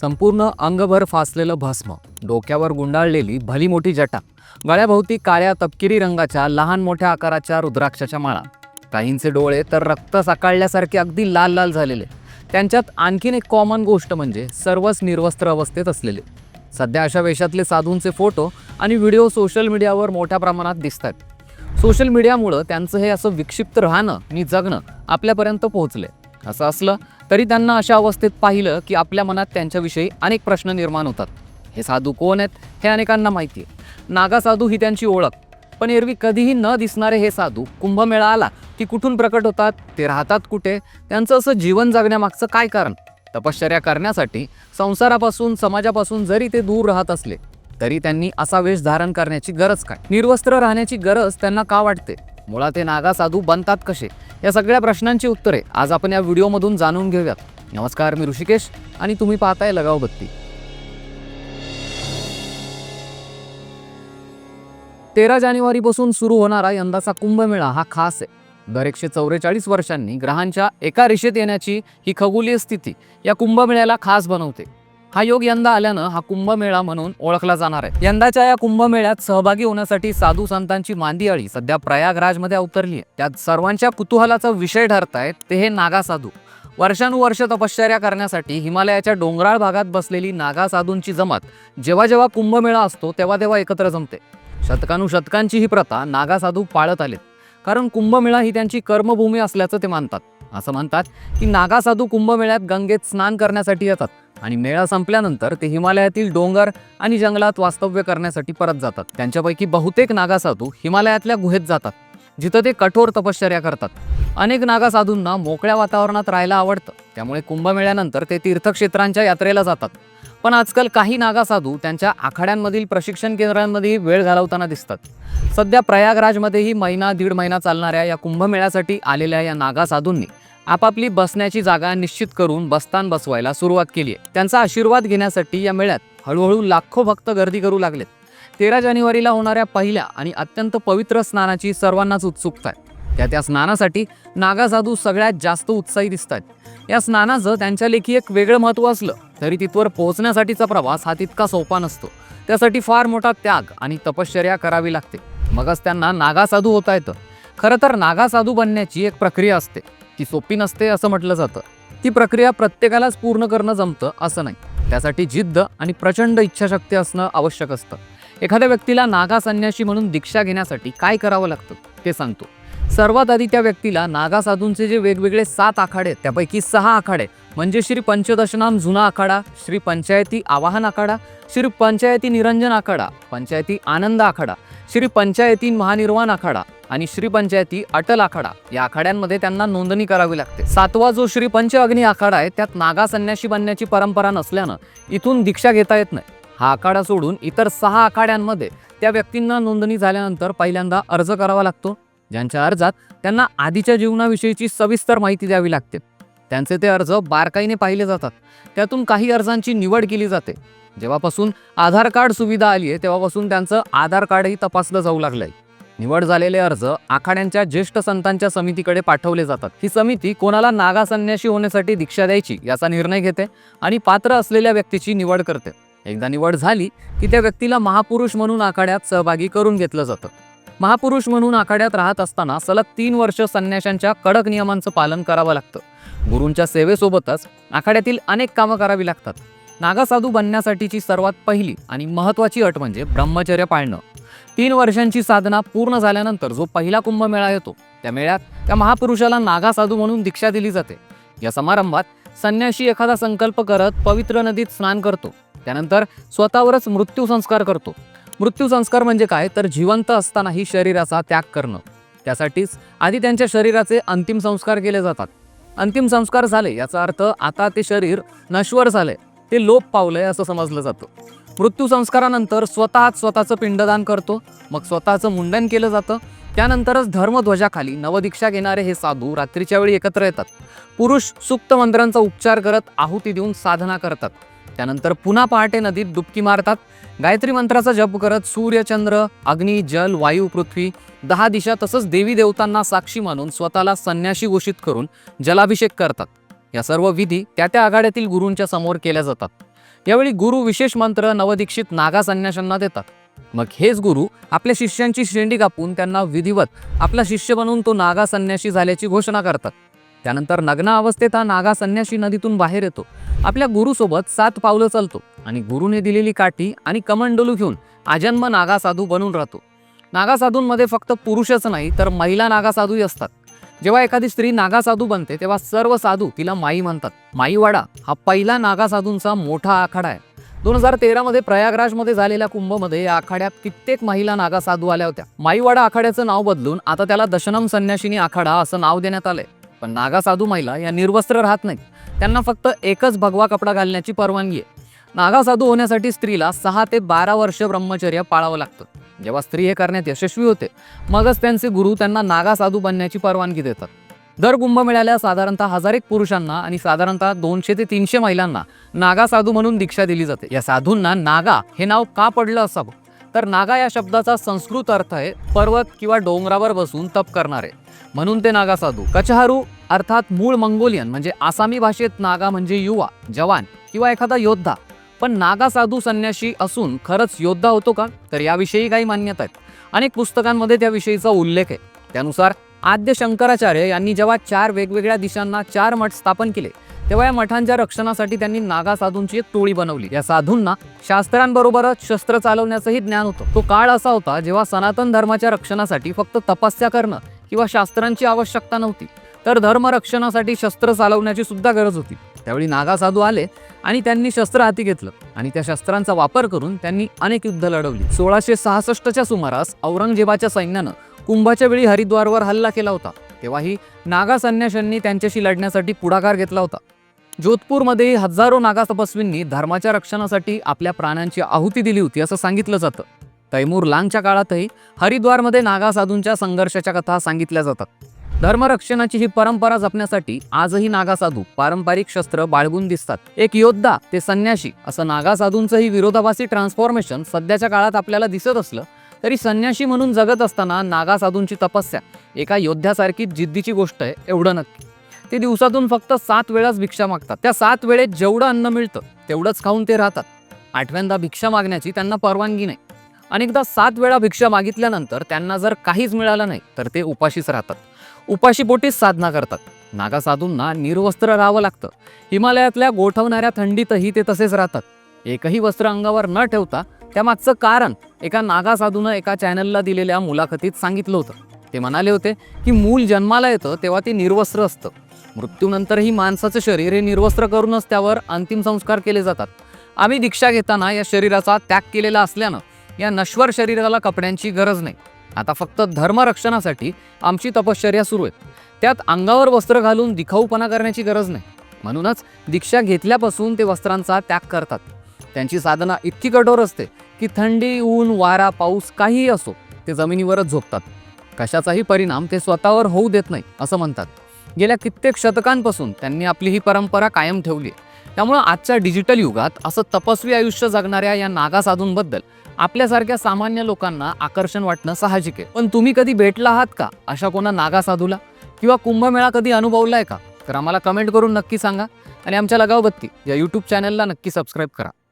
संपूर्ण अंगभर फासलेलं भस्म. डोक्यावर गुंडाळलेली भली मोठी जटा. गळ्याभोवती काळ्या तपकिरी रंगाच्या लहान मोठ्या आकाराच्या रुद्राक्षाच्या माळा. काहींचे डोळे तर रक्त साकाळल्यासारखे अगदी लाल लाल झालेले. त्यांच्यात आणखीन एक कॉमन गोष्ट म्हणजे सर्वच निर्वस्त्र अवस्थेत असलेले. सध्या अशा वेशातले साधूंचे फोटो आणि व्हिडिओ सोशल मीडियावर मोठ्या प्रमाणात दिसतात सोशल मीडियामुळं त्यांचं हे असं विक्षिप्त राहणं आणि जगणं आपल्यापर्यंत पोहोचले असं असलं तरी त्यांना अशा अवस्थेत पाहिलं की आपल्या मनात त्यांच्याविषयी अनेक प्रश्न निर्माण होतात. हे साधू कोण आहेत हे अनेकांना माहिती आहे. नागा साधू ही त्यांची ओळख. पण एरवी कधीही न दिसणारे हे साधू कुंभमेळा आला की कुठून प्रकट होतात ते राहतात कुठे त्यांचं असं जीवन जगण्यामागचं काय कारण? तपश्चर्या करण्यासाठी संसारापासून समाजापासून जरी ते दूर राहत असले तरी त्यांनी असा वेश धारण करण्याची गरज काय? निर्वस्त्र राहण्याची गरज त्यांना का वाटते? मुळात हे नागा साधू बनतात कसे? या सगळ्या प्रश्नांची उत्तरे आज आपण या व्हिडिओमधून जाणून घेऊयात. नमस्कार मी ऋषिकेश आणि तुम्ही पाहताय लगाव बत्ती. तेरा जानेवारीपासून सुरू होणारा यंदाचा कुंभमेळा हा खास आहे. दर एकशे चौवेचाळीस वर्षांनी ग्रहांच्या एका रेषेत येण्याची ही खगोलीय स्थिती या कुंभमेळ्याला खास बनवते. हा योग यंदा आल्यानं हा कुंभमेळा म्हणून ओळखला जाणार आहे. यंदाच्या या कुंभमेळ्यात सहभागी होण्यासाठी साधू संतांची मांदियाळी सध्या प्रयागराजमध्ये अवतरली आहे. त्यात सर्वांच्या कुतूहलाचा विषय ठरतायत ते हे नागा साधू वर्षानुवर्ष तपश्चर्या करण्यासाठी हिमालयाच्या डोंगराळ भागात बसलेली नागा साधूंची जमात जेव्हा जेव्हा कुंभमेळा असतो तेव्हा तेव्हा एकत्र जमते. शतकानुशतकांची ही प्रथा नागा साधू पाळत आलेत. कारण कुंभमेळा ही त्यांची कर्मभूमी असल्याचं ते मानतात. असं म्हणतात की नागा साधू कुंभमेळ्यात गंगेत स्नान करण्यासाठी येतात. आणि मेळा संपल्यानंतर ते हिमालयातील डोंगर आणि जंगलात वास्तव्य करण्यासाठी परत जातात. त्यांच्यापैकी बहुतेक नागा साधू हिमालयातल्या गुहेत जातात जिथं ते कठोर तपश्चर्या करतात. अनेक नागा साधूंना मोकळ्या वातावरणात राहायला आवडतं. त्यामुळे कुंभमेळ्यानंतर ते तीर्थक्षेत्रांच्या यात्रेला जातात. पण आजकाल काही नागा साधू त्यांच्या आखाड्यांमधील प्रशिक्षण केंद्रांमध्ये वेळ घालवताना दिसतात. सध्या प्रयागराजमध्येही महिना दीड महिना चालणाऱ्या या कुंभमेळ्यासाठी आलेल्या या नागा साधूंनी आपापली बसण्याची जागा निश्चित करून बस्तान बसवायला सुरुवात केली आहे. त्यांचा आशीर्वाद घेण्यासाठी या मेळ्यात हळूहळू लाखो भक्त गर्दी करू लागलेत. तेरा जानेवारीला होणाऱ्या पहिल्या आणि अत्यंत पवित्र स्नानाची सर्वांनाच उत्सुकता आहे. त्या त्या स्नानासाठी नागा साधू सगळ्यात जास्त उत्साही दिसत आहेत या स्नानाचं त्यांच्या लेखी एक वेगळं महत्त्व असलं तरी तिथवर पोहोचण्यासाठीचा प्रवास हा तितका सोपा नसतो. त्यासाठी फार मोठा त्याग आणि तपश्चर्या करावी लागते. मगच त्यांना नागा साधू होता येतं. खरं तर नागा साधू बनण्याची एक प्रक्रिया असते. ती सोपी नसते असं म्हटलं जातं. ती प्रक्रिया प्रत्येकालाच पूर्ण करणं जमतं असं नाही. त्यासाठी जिद्द आणि प्रचंड इच्छाशक्ती असणं आवश्यक असतं. एखाद्या व्यक्तीला नागा संन्याशी म्हणून दीक्षा घेण्यासाठी काय करावं लागतं ते सांगतो. सर्वात आधी त्या व्यक्तीला नागा साधूंचे जे वेगवेगळे सात आखाडे आहेत त्यापैकी सहा आखाडे म्हणजे श्री पंचदशनाम जुना आखाडा श्री पंचायती आवाहन आखाडा श्री पंचायती निरंजन आखाडा पंचायती आनंद आखाडा श्री पंचायती महानिर्वाण आखाडा आणि श्री पंचायती अटल आखाडा या आखाड्यांमध्ये त्यांना नोंदणी करावी लागते. सातवा जो श्री पंच अग्नी आखाडा आहे त्यात नागा संन्याशी बनण्याची परंपरा नसल्यानं इथून दीक्षा घेता येत नाही. हा आखाडा सोडून इतर सहा आखाड्यांमध्ये त्या व्यक्तींना नोंदणी झाल्यानंतर पहिल्यांदा अर्ज करावा लागतो. ज्यांच्या अर्जात त्यांना आधीच्या जीवनाविषयीची सविस्तर माहिती द्यावी लागते. त्यांचे ते अर्ज बारकाईने पाहिले जातात. त्यातून काही अर्जांची निवड केली जाते. जेव्हापासून आधार कार्ड सुविधा आली आहे तेव्हापासून त्यांचं आधार कार्डही तपासलं जाऊ लागलं आहे निवड झालेले अर्ज आखाड्यांच्या ज्येष्ठ संतांच्या समितीकडे पाठवले जातात. ही समिती कोणाला नागा संन्याशी होण्यासाठी दीक्षा द्यायची याचा निर्णय घेते आणि पात्र असलेल्या व्यक्तीची निवड करते. एकदा निवड झाली की त्या व्यक्तीला महापुरुष म्हणून आखाड्यात सहभागी करून घेतलं जातं. महापुरुष म्हणून आखाड्यात राहत असताना सलग तीन वर्ष संन्याशांच्या कडक नियमांचं पालन करावं लागतं. गुरूंच्या सेवेसोबतच आखाड्यातील अनेक कामं करावी लागतात. नागासाधू बनण्यासाठीची सर्वात पहिली आणि महत्त्वाची अट म्हणजे ब्रह्मचर्य पाळणं. तीन वर्षांची साधना पूर्ण झाल्यानंतर जो पहिला कुंभमेळा येतो त्या मेळ्यात त्या महापुरुषाला नागासाधू म्हणून दीक्षा दिली जाते. या समारंभात संन्याशी एखादा संकल्प करत पवित्र नदीत स्नान करतो. त्यानंतर स्वतःवरच मृत्यू संस्कार करतो. मृत्यू संस्कार म्हणजे काय? तर जिवंत असतानाही शरीराचा त्याग करणं. त्यासाठीच आधी त्यांच्या शरीराचे अंतिम संस्कार केले जातात. अंतिम संस्कार झाले याचा अर्थ आता ते शरीर नश्वर झाले ते लोप पावलंय असं समजलं जातं. मृत्यू संस्कारानंतर स्वतःच स्वतःचं पिंडदान करतो. मग स्वतःचं मुंडन केलं जातं. त्यानंतरच धर्मध्वजाखाली नवदीक्षा घेणारे हे साधू रात्रीच्या वेळी एकत्र येतात. पुरुष सुप्त मंत्रांचा उपचार करत आहुती देऊन साधना करतात. त्यानंतर पुन्हा पहाटे नदीत डुबकी मारतात. गायत्री मंत्राचा जप करत सूर्य चंद्र अग्नी जल वायू पृथ्वी दहा दिशा तसंच देवी देवतांना साक्षी मानून स्वतःला संन्याशी घोषित करून जलाभिषेक करतात. या सर्व विधी त्या त्या आघाड्यातील गुरूंच्या समोर केल्या जातात. यावेळी गुरु विशेष मंत्र नवदीक्षित नागा संन्याशांना देतात. मग हेच गुरु आपल्या शिष्यांची शेंडी कापून त्यांना विधिवत आपला शिष्य बनवून तो नागा संन्याशी झाल्याची घोषणा करतात. त्यानंतर नग्न अवस्थेत हा नागा संन्याशी नदीतून बाहेर येतो. आपल्या गुरुसोबत सात पावलं चालतो आणि गुरुने दिलेली काठी आणि कमंडलू घेऊन आजन्म नागा साधू बनून राहतो. नागा साधूंमध्ये फक्त पुरुषच नाही तर महिला नागा साधूही असतात. जेव्हा एखादी स्त्री नागा साधू बनते तेव्हा सर्व साधू तिला माई म्हणतात. माईवाडा हा पहिला नागा साधूंचा मोठा आखाडा आहे. दोन हजार तेरामध्ये प्रयागराजमध्ये झालेल्या कुंभमध्ये या आखाड्यात कित्येक महिला नागा साधू आल्या होत्या. माईवाडा आखाड्याचं नाव बदलून आता त्याला दशनम संन्याशिनी आखाडा असं नाव देण्यात आलंय. पण नागा साधू महिला या निर्वस्त्र राहत नाहीत. त्यांना फक्त एकच भगवा कपडा घालण्याची परवानगी आहे. नागा साधू होण्यासाठी स्त्रीला सहा ते बारा वर्ष ब्रह्मचर्य पाळावं लागतं. जेव्हा स्त्री हे करण्यात यशस्वी होते मगच त्यांचे गुरु त्यांना नागा साधू बनण्याची परवानगी देतात. दर कुंभमेळ्याला साधारणतः हजार एक पुरुषांना आणि साधारणतः दोनशे ते तीनशे महिलांना नागा साधू म्हणून दीक्षा दिली जाते. या साधूंना नागा हे नाव का पडलं असावं? तर नागा या शब्दाचा संस्कृत अर्थ आहे पर्वत किंवा डोंगरावर बसून तप करणारे. म्हणून ते नागा साधू. कचहारू अर्थात मूळ मंगोलियन म्हणजे आसामी भाषेत नागा म्हणजे युवा जवान किंवा एखादा योद्धा. पण नागा साधू संन्याशी असून खरंच योद्धा होतो का? तर याविषयी काही मान्यता आहेत. अनेक पुस्तकांमध्ये त्याविषयीचा उल्लेख आहे. त्यानुसार आद्य शंकराचार्य यांनी जेव्हा चार वेगवेगळ्या दिशांना चार मठ स्थापन केले तेव्हा या मठांच्या रक्षणासाठी त्यांनी नागा साधूंची एक टोळी बनवली. या साधूंना शास्त्रांबरोबरच शस्त्र चालवण्याचंही ज्ञान होतं. तो काळ असा होता जेव्हा सनातन धर्माच्या रक्षणासाठी फक्त तपस्या करणं किंवा शास्त्रांची आवश्यकता नव्हती तर धर्मरक्षणासाठी शस्त्र चालवण्याची सुद्धा गरज होती. त्यावेळी नागा साधू आले आणि त्यांनी शस्त्र हाती घेतलं आणि त्या शस्त्रांचा वापर करून त्यांनी अनेक युद्ध लढवली. सोळाशे सहासष्टच्या सुमारास औरंगजेबाच्या सैन्यानं कुंभाच्या वेळी हरिद्वारवर हल्ला केला होता. तेव्हाही नागा संन्याशांनी त्यांच्याशी लढण्यासाठी पुढाकार घेतला होता. जोधपूरमध्येही हजारो नागा तपस्वींनी धर्माच्या रक्षणासाठी आपल्या प्राणांची आहुती दिली होती असं सांगितलं जातं. तैमूर लांगच्या काळातही हरिद्वारमध्ये नागा साधूंच्या संघर्षाच्या कथा सांगितल्या जातात. धर्मरक्षणाची ही परंपरा जपण्यासाठी आजही नागा साधू पारंपरिक शस्त्र बाळगून दिसतात. एक योद्धा ते संन्याशी असं नागा साधूंचंही विरोधाभासी ट्रान्सफॉर्मेशन सध्याच्या काळात आपल्याला दिसत असलं तरी संन्याशी म्हणून जगत असताना नागा साधूंची तपस्या एका योद्ध्यासारखी जिद्दीची गोष्ट आहे एवढं नक्की. ते दिवसातून फक्त सात वेळाच भिक्षा मागतात. त्या सात वेळेत जेवढं अन्न मिळतं तेवढंच खाऊन ते राहतात. आठव्यांदा भिक्षा मागण्याची त्यांना परवानगी नाही. अनेकदा सात वेळा भिक्षा मागितल्यानंतर त्यांना जर काहीच मिळालं नाही तर ते उपाशीच राहतात. उपाशीपोटीच साधना करतात. नागा साधूंना निर्वस्त्र राहावं लागतं. हिमालयातल्या गोठवणाऱ्या थंडीतही ते तसेच राहतात. एकही वस्त्र अंगावर न ठेवता त्यामागचं कारण एका नागा साधूनं एका चॅनलला दिलेल्या मुलाखतीत सांगितलं होतं. ते म्हणाले होते की मूल जन्माला येतं तेव्हा ते निर्वस्त्र असतं. मृत्यूनंतरही माणसाचं शरीर हे निर्वस्त्र करूनच त्यावर अंतिम संस्कार केले जातात. आम्ही दीक्षा घेताना या शरीराचा त्याग केलेला असल्यानं या नश्वर शरीराला कपड्यांची गरज नाही. आता फक्त धर्मरक्षणासाठी आमची तपश्चर्या सुरू आहे त्यात अंगावर वस्त्र घालून दिखाऊपणा करण्याची गरज नाही. म्हणूनच दीक्षा घेतल्यापासून ते वस्त्रांचा त्याग करतात. त्यांची साधना इतकी कठोर असते की थंडी ऊन वारा पाऊस काहीही असो ते जमिनीवरच झोपतात. कशाचाही परिणाम ते स्वतःवर होऊ देत नाही असं म्हणतात. गेल्या कित्येक शतकांपासून त्यांनी आपली ही परंपरा कायम ठेवली आहे. त्यामुळं आजच्या डिजिटल युगात असं तपस्वी आयुष्य जगणाऱ्या या नागा साधूंबद्दल आपल्यासारख्या सामान्य लोकांना आकर्षण वाटणं साहजिक आहे. पण तुम्ही कधी भेटला आहात का अशा कोणा नागा साधूला? किंवा कुंभमेळा कधी अनुभवला आहे का? तर आम्हाला कमेंट करून नक्की सांगा आणि आमच्या लगावबत्ती या यूट्यूब चॅनलला नक्की सबस्क्राईब करा.